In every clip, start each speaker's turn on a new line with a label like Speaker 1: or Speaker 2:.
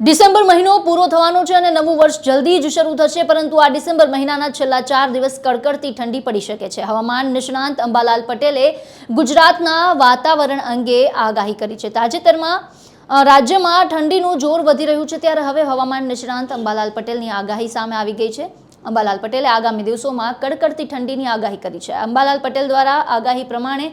Speaker 1: December મહિનો પૂરો થવાનો છે અને નવું વર્ષ જલ્દી જ શરૂ થશે, પરંતુ આ ડિસેમ્બર મહિનાના છેલ્લા ચાર દિવસ કડકડતી ઠંડી પડી શકે છે. હવામાન નિષ્ણાંત અંબાલાલ પટેલે ગુજરાતના વાતાવરણ અંગે આગાહી કરી છે. તાજેતરમાં રાજ્યમાં ઠંડીનું જોર વધી રહ્યું છે, ત્યારે હવે હવામાન નિષ્ણાંત અંબાલાલ પટેલની આગાહી સામે આવી ગઈ છે. અંબાલાલ પટેલે આગામી દિવસોમાં કડકડતી ઠંડીની આગાહી કરી છે. અંબાલાલ પટેલ દ્વારા આગાહી પ્રમાણે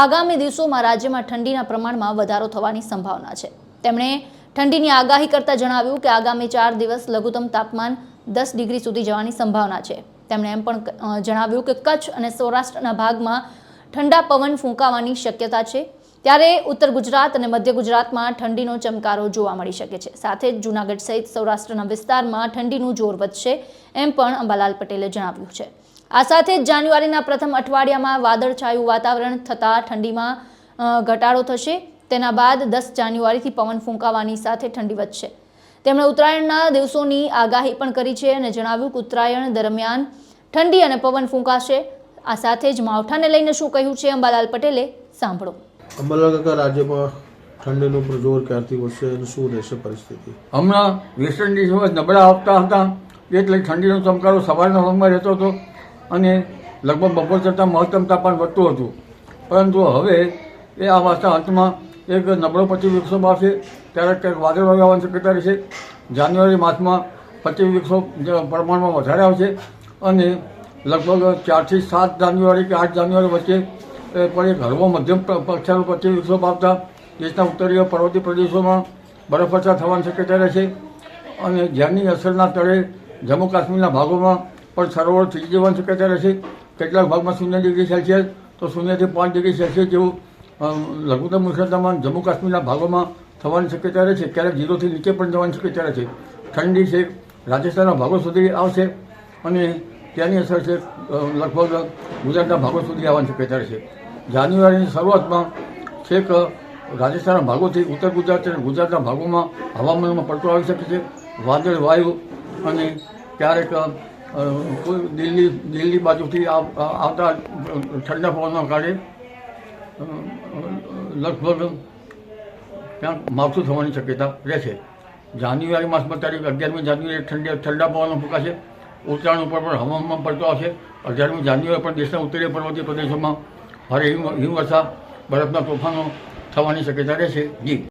Speaker 1: આગામી દિવસોમાં રાજ્યમાં ઠંડીના પ્રમાણમાં વધારો થવાની સંભાવના છે. તેમણે ઠંડીની આગાહી કરતા જણાવ્યું કે આગામી ચાર દિવસ લઘુત્તમ તાપમાન દસ ડિગ્રી સુધી જવાની સંભાવના છે. તેમણે એમ પણ જણાવ્યું કે કચ્છ અને સૌરાષ્ટ્રના ભાગમાં ઠંડા પવન ફૂંકાવાની શક્યતા છે. ત્યારે ઉત્તર ગુજરાત અને મધ્ય ગુજરાતમાં ઠંડીનો ચમકારો જોવા મળી શકે છે. સાથે જ જૂનાગઢ સહિત સૌરાષ્ટ્રના વિસ્તારમાં ઠંડીનું જોર વધશે એમ પણ અંબાલાલ પટેલે જણાવ્યું છે. આ સાથે જ જાન્યુઆરીના પ્રથમ અઠવાડિયામાં વાદળછાયું વાતાવરણ થતાં ઠંડીમાં ઘટાડો થશે. તેના બાદ દસ જાન્યુઆરીથી પવન ફૂંકાવાની સાથે ઠંડી વધશે. તેમણે ઉત્તરાયણના દિવસોની આગાહી પણ કરી છે અને જણાવ્યું કે ઉત્તરાયણ દરમિયાન ઠંડી અને પવન ફૂંકાશે. આ સાથે જ માવઠાને લઈને શું કહ્યું છે અંબાલાલ પટેલે સાંભળો.
Speaker 2: અંબાલાલ કાકા રાજ્યમાં ઠંડીનું પ્રજોર ક્યારથી વધશે અને શું રહેશે પરિસ્થિતિ?
Speaker 3: હમણાં વેસ્ટર્ન ઇન્ડિઝમાં નબળા આવતા હતા એટલે ઠંડીનો ચમકારો સવારના ભાગમાં રહેતો હતો અને લગભગ બપોર કરતાં મહત્તમ તાપમાન વધતું હતું. પરંતુ હવે એ આ વાસના અંતમાં એક નબળો પચીસ વિક્ષોપ આવશે ત્યારે ક્યાંક વાદળ આવવાની શક્યતા રહેશે જાન્યુઆરી માસમાં પચીસ વૃક્ષો પ્રમાણમાં વધારે આવશે અને લગભગ ચારથી સાત જાન્યુઆરી કે આઠ જાન્યુઆરી વચ્ચે પણ એક હળવો મધ્યમ પ- કક્ષાનો પચીસ વૃક્ષો આવતા દેશના ઉત્તરીય પર્વતીય પ્રદેશોમાં બરફવર્ષા થવાની શક્યતા રહેશે અને જેની અસરના તળે જમ્મુ કાશ્મીરના ભાગોમાં પણ સરોવર થઈ જવાની શક્યતા રહેશે. કેટલાક ભાગમાં શૂન્ય ડિગ્રી સેલ્સિયસ, તો શૂન્યથી પાંચ ડિગ્રી સેલ્સિયસ જેવું લઘુત્તમ ઉષ્ણતામાન જમ્મુ કાશ્મીરના ભાગોમાં થવાની શક્યતા રહે છે. ક્યારેક ઝીરોથી નીચે પણ જવાની શક્યતા રહે છે. ઠંડી છે. રાજસ્થાનના ભાગો સુધી આવશે અને ત્યાંની અસર છે લગભગ ગુજરાતના ભાગો સુધી આવવાની શક્યતા રહે છે. જાન્યુઆરીની શરૂઆતમાં છેક રાજસ્થાનના ભાગોથી ઉત્તર ગુજરાત અને ગુજરાતના ભાગોમાં હવામાનમાં પડતો આવી શકે છે. વાદળ, વાયુ અને ક્યારેક દિલ્હી દિલ્હી બાજુથી આવ- આવતા ઠંડા પવનના કારણે લગભગ ત્યાં માવઠું થવાની શક્યતા રહેશે જાન્યુઆરી માસમાં તારીખ અગિયારમી જાન્યુઆરી ઠંડી, ઠંડા પવનો ફૂંકાશે. ઉત્તરાયણ ઉપર પણ હવામાન પડતો આવશે. અગિયારમી જાન્યુઆરી પણ દેશના ઉત્તરીય પર્વતીય પ્રદેશોમાં ભારે હિમ, હિમવર્ષા, બરફના તોફાનો થવાની શક્યતા રહેશે જી.